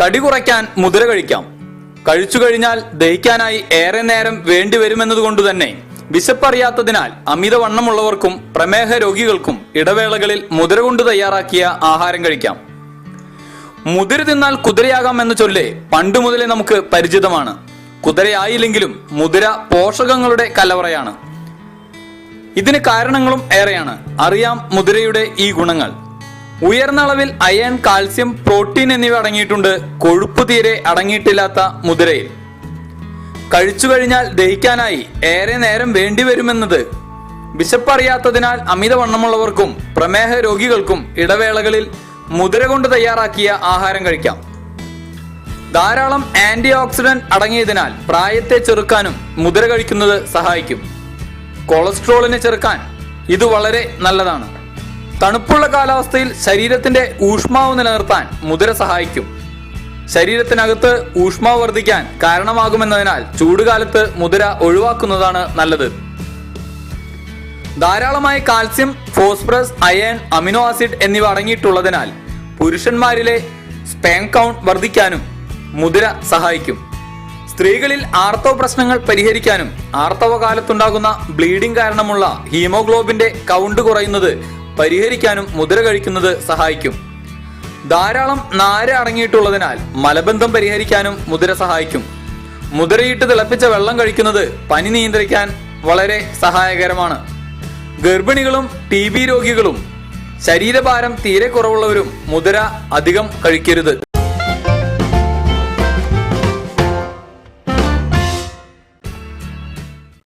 തടി കുറയ്ക്കാൻ മുതിര കഴിക്കാം. കഴിച്ചു കഴിഞ്ഞാൽ ദഹിക്കാനായി ഏറെ നേരം വേണ്ടിവരുമെന്നതുകൊണ്ട് തന്നെ വിശപ്പറിയാത്തതിനാൽ അമിതവണ്ണമുള്ളവർക്കും പ്രമേഹ രോഗികൾക്കും ഇടവേളകളിൽ മുതിര കൊണ്ട് തയ്യാറാക്കിയ ആഹാരം കഴിക്കാം. മുതിര തിന്നാൽ കുതിരയാകാം എന്ന ചൊല്ല് പണ്ട് മുതലേ നമുക്ക് പരിചിതമാണ്. കുതിരയായില്ലെങ്കിലും മുതിര പോഷകങ്ങളുടെ കലവറയാണ്. ഇതിന് കാരണങ്ങളും ഏറെയാണ്. അറിയാം മുതിരയുടെ ഈ ഗുണങ്ങൾ. ഉയർന്ന അളവിൽ അയൺ കാൽസ്യം പ്രോട്ടീൻ എന്നിവ അടങ്ങിയിട്ടുണ്ട്. കൊഴുപ്പ് തീരെ അടങ്ങിയിട്ടില്ലാത്ത മുതിരയിൽ. കഴിച്ചു കഴിഞ്ഞാൽ ദഹിക്കാനായി ഏറെ നേരം വേണ്ടിവരുമെന്നത് വിശപ്പറിയാത്തതിനാൽ അമിതവണ്ണമുള്ളവർക്കും പ്രമേഹ രോഗികൾക്കും ഇടവേളകളിൽ മുതിര കൊണ്ട് തയ്യാറാക്കിയ ആഹാരം കഴിക്കാം. ധാരാളം ആന്റി ഓക്സിഡന്റ് അടങ്ങിയതിനാൽ പ്രായത്തെ ചെറുക്കാനും മുതിര കഴിക്കുന്നത് സഹായിക്കും. കൊളസ്ട്രോളിനെ ചെറുക്കാൻ ഇത് വളരെ നല്ലതാണ്. തണുപ്പുള്ള കാലാവസ്ഥയിൽ ശരീരത്തിന്റെ ഊഷ്മാവ് നിലനിർത്താൻ മുതിര സഹായിക്കും. ശരീരത്തിനകത്ത് ഊഷ്മാവ് വർദ്ധിക്കാൻ കാരണമാകുമെന്നതിനാൽ ചൂടുകാലത്ത് മുതിര ഒഴിവാക്കുന്നതാണ് നല്ലത്. ധാരാളമായി calcium phosphorus iron amino acid എന്നിവ അടങ്ങിയിട്ടുള്ളതിനാൽ പുരുഷന്മാരിലെ സ്പേം കൗണ്ട് വർദ്ധിക്കാനും മുതിര സഹായിക്കും. സ്ത്രീകളിൽ ആർത്തവ പ്രശ്നങ്ങൾ പരിഹരിക്കാനും ആർത്തവ കാലത്തുണ്ടാകുന്ന ബ്ലീഡിംഗ് കാരണമുള്ള ഹീമോഗ്ലോബിന്റെ കൗണ്ട് കുറയുന്നത് പരിഹരിക്കാനും മുദ്ര കഴിക്കുന്നത് സഹായിക്കും. ധാരാളം നാര അടങ്ങിയിട്ടുള്ളതിനാൽ മലബന്ധം പരിഹരിക്കാനും മുദ്ര സഹായിക്കും. മുതിരയിട്ട് തിളപ്പിച്ച വെള്ളം കഴിക്കുന്നത് പനി നിയന്ത്രിക്കാൻ വളരെ സഹായകരമാണ്. ഗർഭിണികളും ടി ബി രോഗികളും ശരീരഭാരം തീരെ കുറവുള്ളവരും മുതിര അധികം കഴിക്കരുത്.